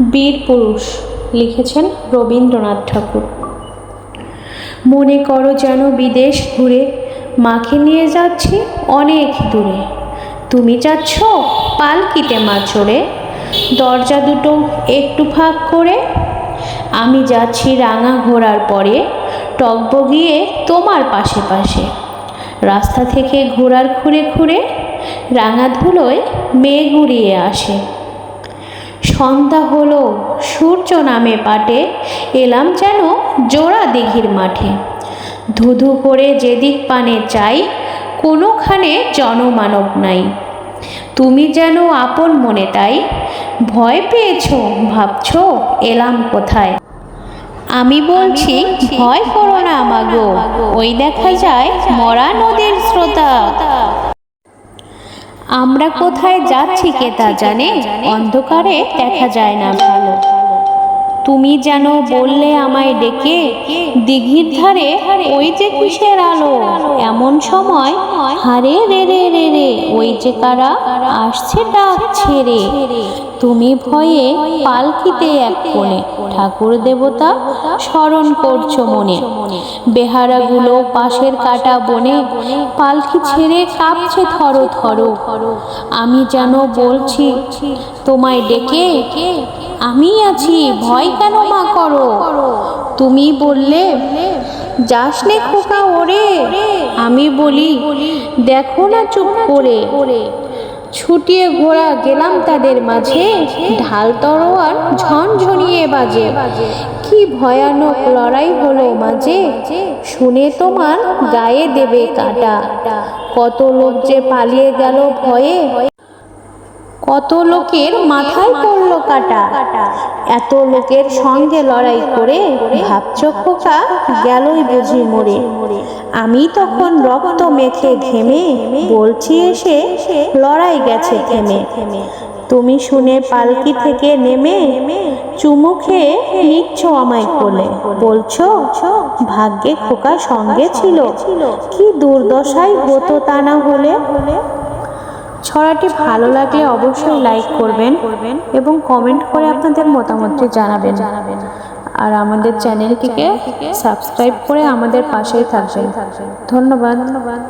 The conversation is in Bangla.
বীর পুরুষ লিখেছেন রবীন্দ্রনাথ ঠাকুর। মনে করো যেন বিদেশ ঘুরে মাকে নিয়ে যাচ্ছি অনেক দূরে। তুমি যাচ্ছ পালকিতে মা চড়ে দরজা দুটো একটু ফাঁক করে। আমি যাচ্ছি রাঙা ঘোড়ার পরে টকবগিয়ে তোমার পাশে পাশে। রাস্তা থেকে ঘোড়ার খুঁড়ে খুঁড়ে রাঙা ধুলোয় মেঘ উড়িয়ে আসে। সন্ধ্যা হলো, সূর্য নামে পাটে, এলাম যেন জোড়া দিঘির মাঠে। ধুধু করে যেদিক পানে চাই, কোনোখানে জনমানব নাই। তুমি যেন আপন মনে তাই, ভয় পেয়েছ, ভাবছ, এলাম কোথায়? আমি বলছি, ভয় করো না আমাগো ওই দেখা যায় মরা নদীর স্রোতা। আমরা কোথায় যাচ্ছি কে তা জানে? অন্ধকারে দেখা যায় না ভালো। তুমি যেন বললে আমায় ডেকে দিঘির ধারে ওই যে কিসের আলো? এমন সময়, হারে রে রে রে রে, ওই যে কারা আসছে ডাক ছেড়ে। তুমি ভয়ে পালকিতে এক কোণে, ঠাকুর দেবতা স্মরণ করছ মনে। বেহারাগুলো পাশের কাটা বনে পালকি ছেড়ে কাঁপছে থরো থরো। আমি যেন বলছি, তোমায় ডেকে আমি আছি ভয় কেন মা করো? তুমি বললে যাস নে খোকা ওরে। আমি বলি দেখো না চুপ করে। ছুটিয়ে ঘোড়া গেলাম তাদের মাঝে। ঢাল তরোয়ার ঝনঝনিয়ে বাজে। কি ভয়ানক লড়াই হলো মাঝে। শুনে তোমার গায়ে দেবে কাটা। কত লোক যে পালিয়ে গেল ভয়ে। কত লোকের মাথায় পড়ল কাটা? এত লোকের সঙ্গে লড়াই করে ভাবছ খোকা গেলই বুঝি মরে আমি তখন রক্ত মেখে ঘেমে বলছি এসে লড়াই গেছে থেমে। তুমি শুনে পালকি থেকে নেমে চুমু খেয়ে নিচ্ছ আমায় কোলে। বলছো, ভাগ্যে খোকা সঙ্গে ছিল। কি দুর্দশাই হতো তা না হলে? ছড়াটি ভালো লাগলে অবশ্যই লাইক করবেন এবং কমেন্ট করে আপনাদের মতামতটি জানাবেন। আর আমাদের চ্যানেলটিকে সাবস্ক্রাইব করে আমাদের পাশেই থাকবেন। ধন্যবাদ ধন্যবাদ।